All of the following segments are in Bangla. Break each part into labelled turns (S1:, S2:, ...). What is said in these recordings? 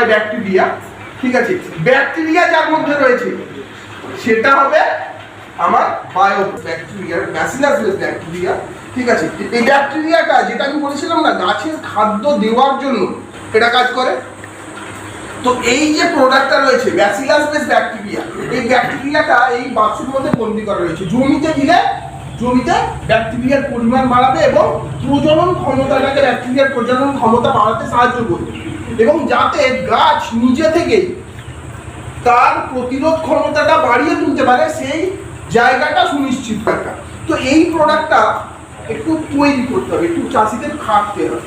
S1: বাই ব্যাকটেরিয়া ঠিক আছে? ব্যাকটেরিয়া যার মধ্যে রয়েছে, সেটা হবে আমার বায়ো ব্যাকটেরিয়া ব্যাসিলাস ব্যাকটেরিয়া ঠিক আছে? এই ব্যাকটেরিয়াটা যেটা আমি বলেছিলাম না, গাছের খাদ্য দেওয়ার জন্য এটা কাজ করে। তো এই যে প্রোডাক্টটা রয়েছে ব্যাসিলাস বেস ব্যাকটেরিয়া এই ব্যাকটেরিয়াটা এই বাক্সের মধ্যে বন্দি করা রয়েছে। জমিতে দিলে জমিতে ব্যাকটেরিয়ার পরিমাণ বাড়াবে এবং প্রজনন ক্ষমতাটাকে ব্যাকটেরিয়ার প্রজনন ক্ষমতা বাড়াতে সাহায্য করবে। এবং যাতে গাছ নিজে থেকেই তার প্রতিরোধ ক্ষমতাটা বাড়িয়ে তুলতে পারে, সেই জায়গাটা সুনিশ্চিত থাকা তো এই প্রোডাক্টটা একটু তৈরি করতে হবে, একটু চাষিদের খাটতে হবে।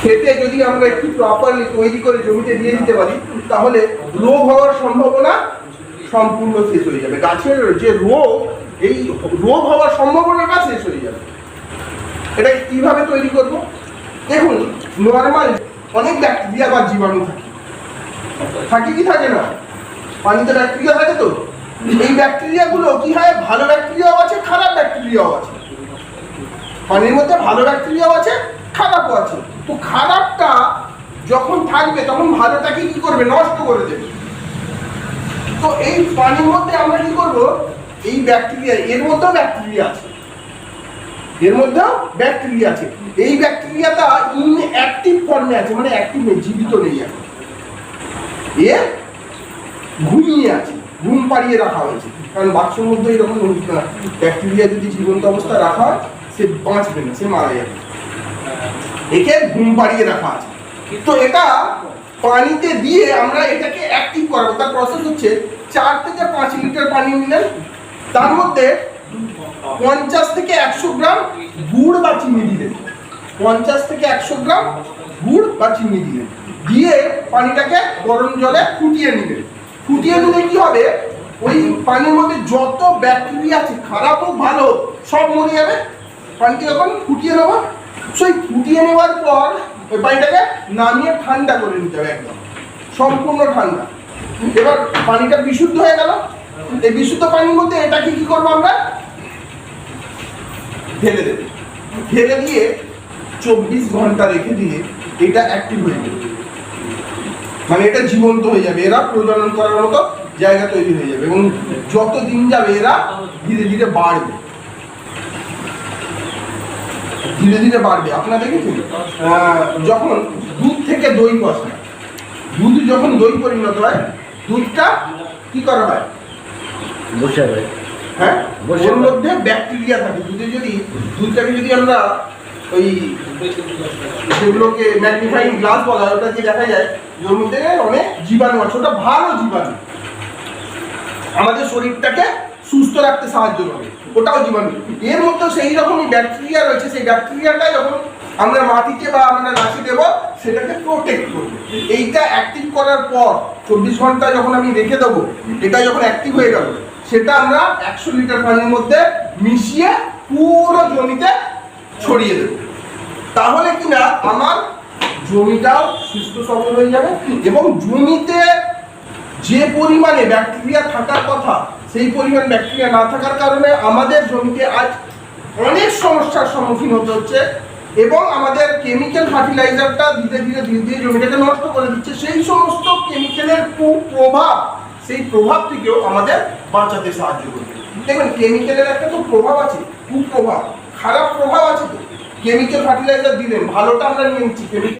S1: খেতে যদি আমরা একটু প্রপারলি তৈরি করে জমিতে দিয়ে দিতে পারি, তাহলে রোগ হওয়ার সম্ভাবনা সম্পূর্ণ শেষ হয়ে যাবে। গাছের যে রোগ, এই রোগ হওয়ার সম্ভাবনাটা শেষ হয়ে যাবে। এটা কীভাবে তৈরি করব? দেখুন নর্মাল অনেক ব্যাকটেরিয়া বা জীবাণু থাকে। থাকে কি থাকে না? পানিতে ব্যাকটেরিয়া থাকে তো? এই ব্যাকটেরিয়াগুলো কি হয়? ভালো ব্যাকটেরিয়াও আছে, খারাপ ব্যাকটেরিয়াও আছে। পানির মধ্যে ভালো ব্যাকটেরিয়াও আছে, খারাপও আছে। তো খারাপটা যখন থাকবে, তখন ভালোটাকে কি করবে? নষ্ট করে দেবে। তো এই পানির মধ্যে আমরা কি করব? এই ব্যাকটেরিয়া এর মধ্যেও ব্যাকটেরিয়া আছে। এর মধ্যেও ব্যাকটেরিয়া আছে। এই ব্যাকটেরিয়াটা ইনঅ্যাক্টিভ ফর্মে আছে মানে অ্যাক্টিভ নেই জীবিত নেই এখন। এ ঘুমিয়ে আছে, ঘুম পাড়িয়ে রাখা হয়েছে। কারণ বাক্সের মধ্যে এরকম ব্যাকটেরিয়া যদি জীবন্ত অবস্থা রাখা হয়, সে বাঁচবে না, সে মারা যাবে। একে ঘুম পাড়িয়ে রাখা আছে। তো এটা পানিতে দিয়ে আমরা এটাকে অ্যাক্টিভ করাবো। তার প্রসেস হচ্ছে চার থেকে পাঁচ লিটার পানি নিলেন। তার মধ্যে পঞ্চাশ থেকে একশো গ্রাম গুড় বা চিনি দিলেন পঞ্চাশ থেকে একশো গ্রাম গুড় বা চিনি দিলেন দিয়ে পানিটাকে গরম জলে ফুটিয়ে নিলেন ফুটিয়ে নিলে কি হবে? ওই পানির মধ্যে যত ব্যাকটেরিয়া আছে, খারাপ হোক, ভালো সব মরে যাবে। পানিকে যখন ফুটিয়ে নেব, সেই ফুটিয়ে নেওয়ার পর ওই পানিটাকে নামিয়ে ঠান্ডা করে নিতে হবে একদম। সম্পূর্ণ ঠান্ডা। এবার পানিটা বিশুদ্ধ হয়ে গেল। এই বিশুদ্ধ পানির মধ্যে এটাকে কি করব আমরা? ঢেলে দেবে। ঢেলে দিয়ে চব্বিশ ঘণ্টা রেখে দিয়ে এটা অ্যাক্টিভ হয়ে যাবে। মানে এটা জীবন্ত হয়ে যাবে। এরা প্রজনন করার মতো জায়গা তৈরি হয়ে যাবে এবং যত দিন যাবে এরা ধীরে ধীরে বাড়বে। ধীরে ধীরে বাড়বে। আপনারা দেখেছেন? যখন দুধ থেকে দই বসায় দুধ যখন দই পরিণত হয় দুধটা কি করা হয়?
S2: বসে
S1: হ্যাঁ।
S2: বসে
S1: ওর মধ্যে ব্যাকটেরিয়া থাকে। দুধে যদি দুধটাকে যদি আমরা ওই সেগুলোকে ম্যাগনিফাইং গ্লাস বলা হয় ওটাকে দেখা যায় ওর মধ্যে অনেক জীবাণু আছে। ওটা ভালো জীবাণু। আমাদের শরীরটাকে সুস্থ রাখতে সাহায্য করে। ওটাও জীবাণু। এর মধ্যে সেই রকমই ব্যাকটেরিয়া রয়েছে। সেই ব্যাকটেরিয়াটা যখন আমরা মাটিতে বা আমরা গাছে দেবো, সেটাকে প্রোটেক্ট করব। এইটা অ্যাক্টিভ করার পর চব্বিশ ঘণ্টা যখন আমি রেখে দেবো, এটা যখন অ্যাক্টিভ হয়ে গেল সেটা আমরা একশো লিটার পানির মধ্যে মিশিয়ে পুরো জমিতে ছড়িয়ে দেবো। তাহলে কিনা আমার জমিটাও সুস্থ সবল হয়ে যাবে এবং জমিতে যে পরিমাণে ব্যাকটেরিয়া থাকার কথা, সেই পরিমাণ ব্যাকটেরিয়া না থাকার কারণে আমাদের জমিতে আজ অনেক সমস্যার সম্মুখীন হতে হচ্ছে এবং আমাদের কেমিক্যাল ফার্টিলাইজারটা ধীরে ধীরে ধীরে ধীরে জমিটাকে নষ্ট করে দিচ্ছে। সেই সমস্ত কেমিক্যালের কুপ্রভাব সেই প্রভাব থেকেও আমাদের বাঁচাতে সাহায্য করবে। দেখবেন কেমিক্যালের একটা তো প্রভাব আছে, কুপ্রভাব, খারাপ প্রভাব আছে তো। কেমিক্যাল ফার্টিলাইজার দিলেন, ভালোটা আমরা নিয়ে নিচ্ছি, chemical